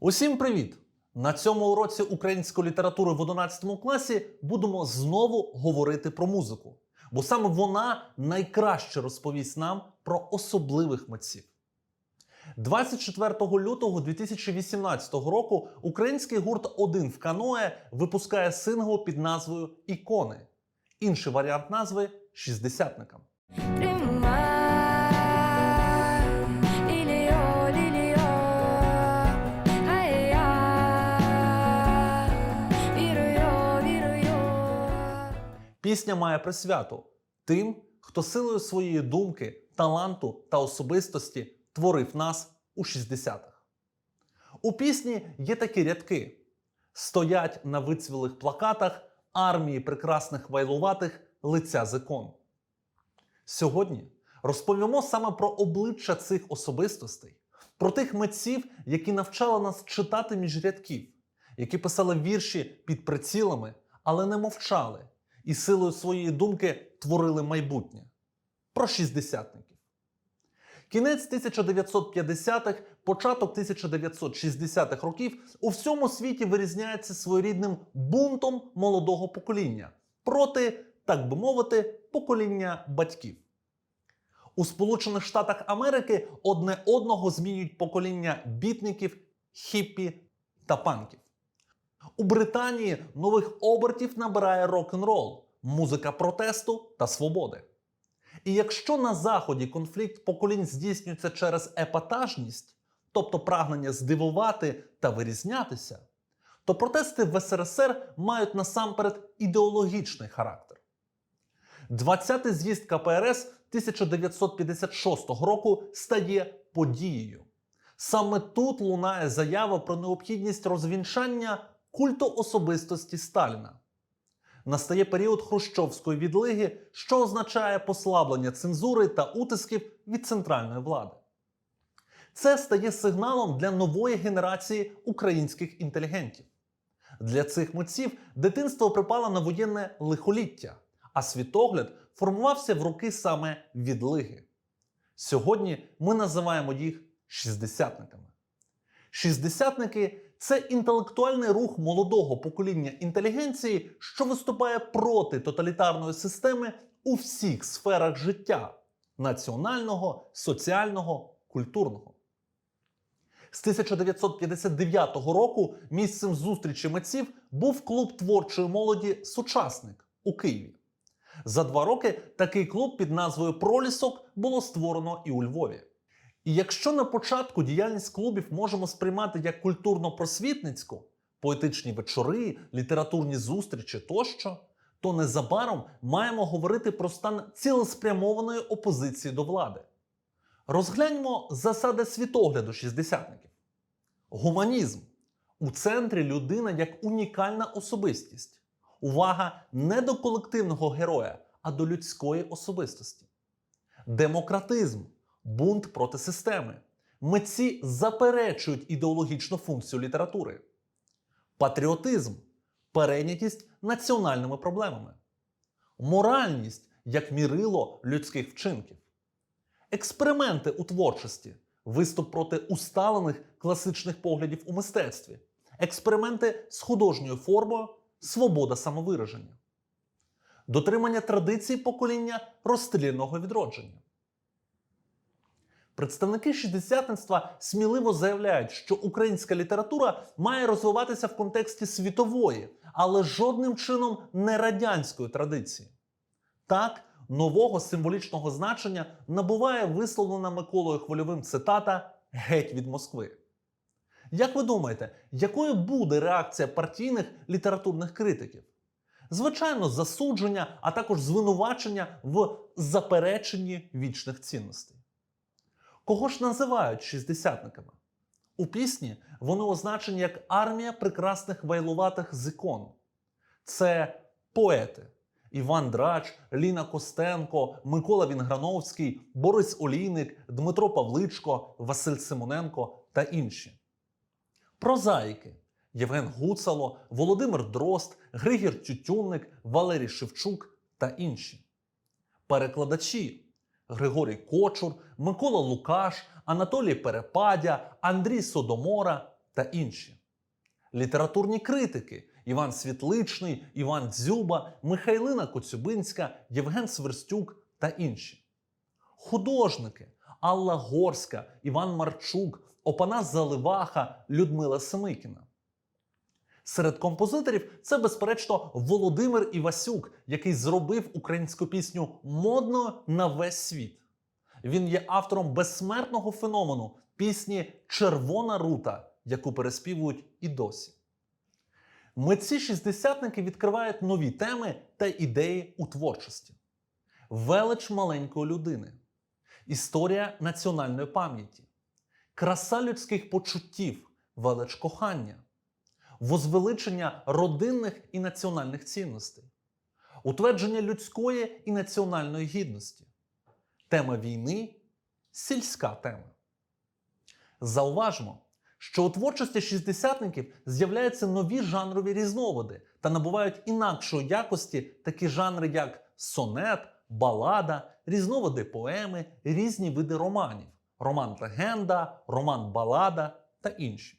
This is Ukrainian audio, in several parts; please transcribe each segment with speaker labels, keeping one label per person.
Speaker 1: Усім привіт! На цьому уроці української літератури в 11 класі будемо знову говорити про музику, бо саме вона найкраще розповість нам про особливих митців. 24 лютого 2018 року український гурт Один в каное випускає сингл під назвою Ікони. Інший варіант назви Шістдесятникам. Пісня має присвяту тим, хто силою своєї думки, таланту та особистості творив нас у 60-х. У пісні є такі рядки: стоять на вицвілих плакатах армії прекрасних вайлуватих лиця закон. Сьогодні розповімо саме про обличчя цих особистостей, про тих митців, які навчали нас читати між рядків, які писали вірші під прицілами, але не мовчали і силою своєї думки творили майбутнє. Про шістдесятників. Кінець 1950-х, початок 1960-х років у всьому світі вирізняється своєрідним бунтом молодого покоління проти, так би мовити, покоління батьків. У Сполучених Штатах Америки одне одного змінюють покоління бітників, хіппі та панків. У Британії нових обертів набирає рок-н-рол, музика протесту та свободи. І якщо на Заході конфлікт поколінь здійснюється через епатажність, тобто прагнення здивувати та вирізнятися, то протести в СРСР мають насамперед ідеологічний характер. 20-й з'їзд КПРС 1956 року стає подією. Саме тут лунає заява про необхідність розвінчання культу особистості Сталіна. Настає період хрущовської відлиги, що означає послаблення цензури та утисків від центральної влади. Це стає сигналом для нової генерації українських інтелігентів. Для цих митців дитинство припало на воєнне лихоліття, а світогляд формувався в роки саме відлиги. Сьогодні ми називаємо їх шістдесятниками. Шістдесятники це інтелектуальний рух молодого покоління інтелігенції, що виступає проти тоталітарної системи у всіх сферах життя національного, соціального, культурного. З 1959 року місцем зустрічі митців був клуб творчої молоді Сучасник у Києві. За два роки такий клуб під назвою Пролісок було створено і у Львові. І якщо на початку діяльність клубів можемо сприймати як культурно-просвітницьку, поетичні вечори, літературні зустрічі тощо, то незабаром маємо говорити про стан цілеспрямованої опозиції до влади. Розгляньмо засади світогляду шістдесятників. Гуманізм у центрі людина як унікальна особистість. Увага не до колективного героя, а до людської особистості. Демократизм бунт проти системи. Митці заперечують ідеологічну функцію літератури. Патріотизм перейнятість національними проблемами. Моральність як мірило людських вчинків. Експерименти у творчості виступ проти усталених класичних поглядів у мистецтві. Експерименти з художньою формою, свобода самовираження. Дотримання традицій покоління розстріляного відродження. Представники шістдесятництва сміливо заявляють, що українська література має розвиватися в контексті світової, але жодним чином не радянської традиції. Так, нового символічного значення набуває висловлена Миколою Хвильовим цитата Геть від Москви. Як ви думаєте, якою буде реакція партійних літературних критиків? Звичайно, засудження, а також звинувачення в запереченні вічних цінностей. Кого ж називають шістдесятниками? У пісні вони означені як армія прекрасних вайлуватих з. Це поети Іван Драч, Ліна Костенко, Микола Вінграновський, Борис Олійник, Дмитро Павличко, Василь Симоненко та інші. Прозаїки Євген Гуцало, Володимир Дрозд, Григір Тютюнник, Валерій Шевчук та інші. Перекладачі Григорій Кочур, Микола Лукаш, Анатолій Перепадя, Андрій Содомора та інші. Літературні критики Іван Світличний, Іван Дзюба, Михайлина Коцюбинська, Євген Сверстюк та інші. Художники Алла Горська, Іван Марчук, Опанас Заливаха, Людмила Семикіна. Серед композиторів це, безперечно, Володимир Івасюк, який зробив українську пісню модною на весь світ. Він є автором безсмертного феномену пісні Червона рута, яку переспівують і досі. Митці шістдесятники відкривають нові теми та ідеї у творчості. Велич маленької людини, історія національної пам'яті, краса людських почуттів, велич кохання, возвеличення родинних і національних цінностей, утвердження людської і національної гідності, тема війни, сільська тема. Зауважмо, що у творчості шістдесятників з'являються нові жанрові різновиди та набувають інакшої якості такі жанри, як сонет, балада, різновиди поеми, різні види романів, роман-легенда, роман-балада та інші.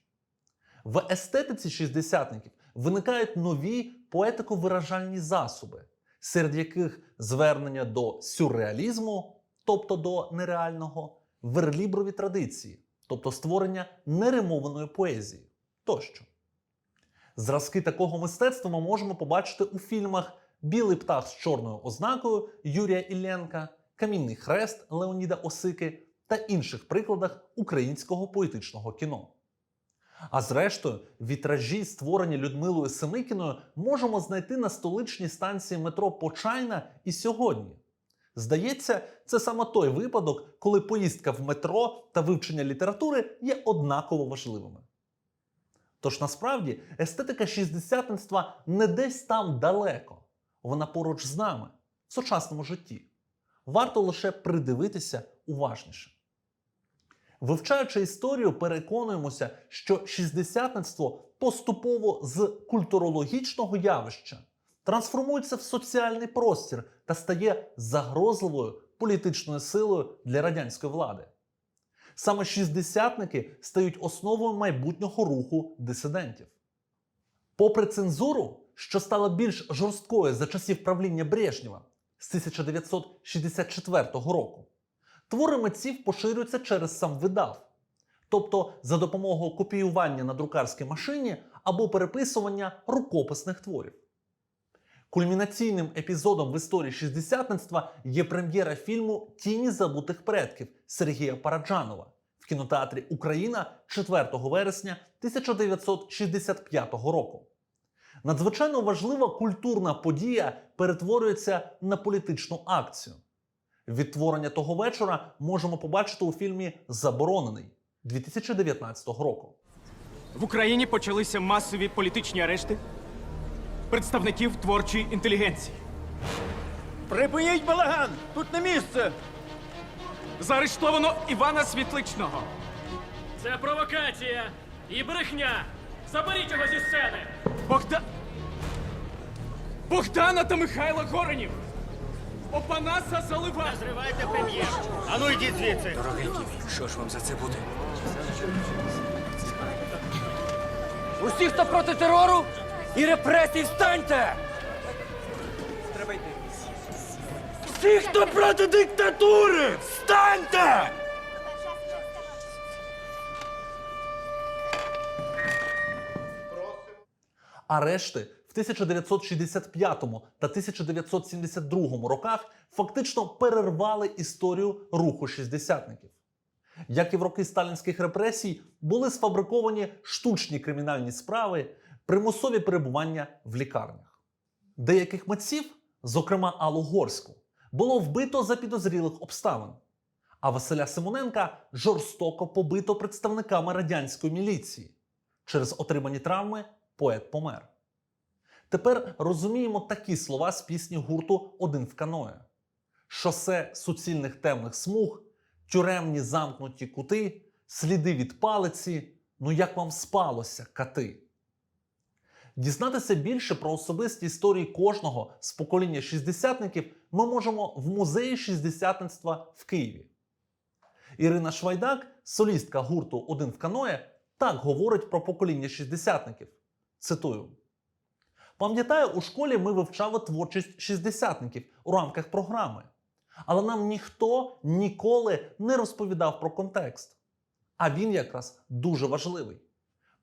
Speaker 1: В естетиці шістдесятників виникають нові поетико-виражальні засоби, серед яких звернення до сюрреалізму, тобто до нереального, верліброві традиції, тобто створення неримованої поезії тощо. Зразки такого мистецтва ми можемо побачити у фільмах Білий птах з чорною ознакою Юрія Ілленка, Камінний хрест Леоніда Осики та інших прикладах українського поетичного кіно. А зрештою, вітражі, створені Людмилою Семикіною, можемо знайти на столичній станції метро Почайна і сьогодні. Здається, це саме той випадок, коли поїздка в метро та вивчення літератури є однаково важливими. Тож насправді естетика шістдесятництва не десь там далеко, вона поруч з нами в сучасному житті. Варто лише придивитися уважніше. Вивчаючи історію, переконуємося, що шістдесятництво поступово з культурологічного явища трансформується в соціальний простір та стає загрозливою політичною силою для радянської влади. Саме шістдесятники стають основою майбутнього руху дисидентів. Попри цензуру, що стала більш жорсткою за часів правління Брежнєва з 1964 року, твори митців поширюються через сам видав, тобто за допомогою копіювання на друкарській машині або переписування рукописних творів. Кульмінаційним епізодом в історії шістдесятництва є прем'єра фільму Тіні забутих предків Сергія Параджанова в кінотеатрі Україна 4 вересня 1965 року. Надзвичайно важлива культурна подія перетворюється на політичну акцію. Відтворення того вечора можемо побачити у фільмі Заборонений 2019 року.
Speaker 2: В Україні почалися масові політичні арешти представників творчої інтелігенції.
Speaker 3: Припиніть балаган! Тут не місце!
Speaker 2: Заарештовано Івана Світличного.
Speaker 4: Це провокація і брехня. Заберіть його зі сцени.
Speaker 2: Богда... Богдана та Михайла Горенів. Опанаса Залива.
Speaker 3: Зривайте прем'єр! Ану йдіть звідси!
Speaker 5: Дорогенький мій, що ж вам за це буде?
Speaker 6: Усі, хто проти терору і репресій, встаньте!
Speaker 5: Треба йти.
Speaker 6: Всі, хто проти диктатури, встаньте!
Speaker 1: Арешти в 1965 та 1972 роках фактично перервали історію руху шістдесятників. Як і в роки сталінських репресій, були сфабриковані штучні кримінальні справи, примусові перебування в лікарнях. Деяких митців, зокрема Аллу Горську, було вбито за підозрілих обставин, а Василя Симоненка жорстоко побито представниками радянської міліції. Через отримані травми поет помер. Тепер розуміємо такі слова з пісні гурту Один в каное: шосе суцільних темних смуг, тюремні замкнуті кути, сліди від палиці. Ну як вам спалося, кати? Дізнатися більше про особисті історії кожного з покоління шістдесятників ми можемо в музеї шістдесятництва в Києві. Ірина Швайдак, солістка гурту Один в каное, так говорить про покоління шістдесятників. Цитую. Пам'ятаю, у школі ми вивчали творчість шістдесятників у рамках програми. Але нам ніхто ніколи не розповідав про контекст. А він якраз дуже важливий.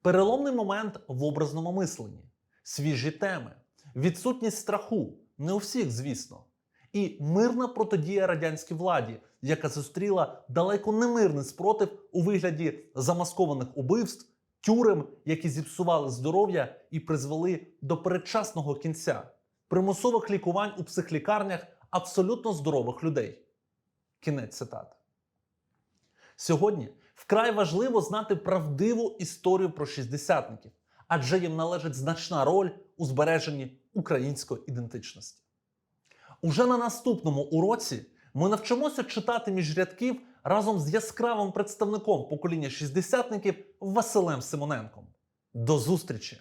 Speaker 1: Переломний момент в образному мисленні, свіжі теми, відсутність страху, не у всіх, звісно, і мирна протидія радянській владі, яка зустріла далеко не мирний спротив у вигляді замаскованих убивств, тюрем, які зіпсували здоров'я і призвели до передчасного кінця, примусових лікувань у психлікарнях абсолютно здорових людей. Кінець цитати. Сьогодні вкрай важливо знати правдиву історію про шістдесятників, адже їм належить значна роль у збереженні української ідентичності. Уже на наступному уроці ми навчимося читати між рядків разом з яскравим представником покоління шістдесятників Василем Симоненком. До зустрічі!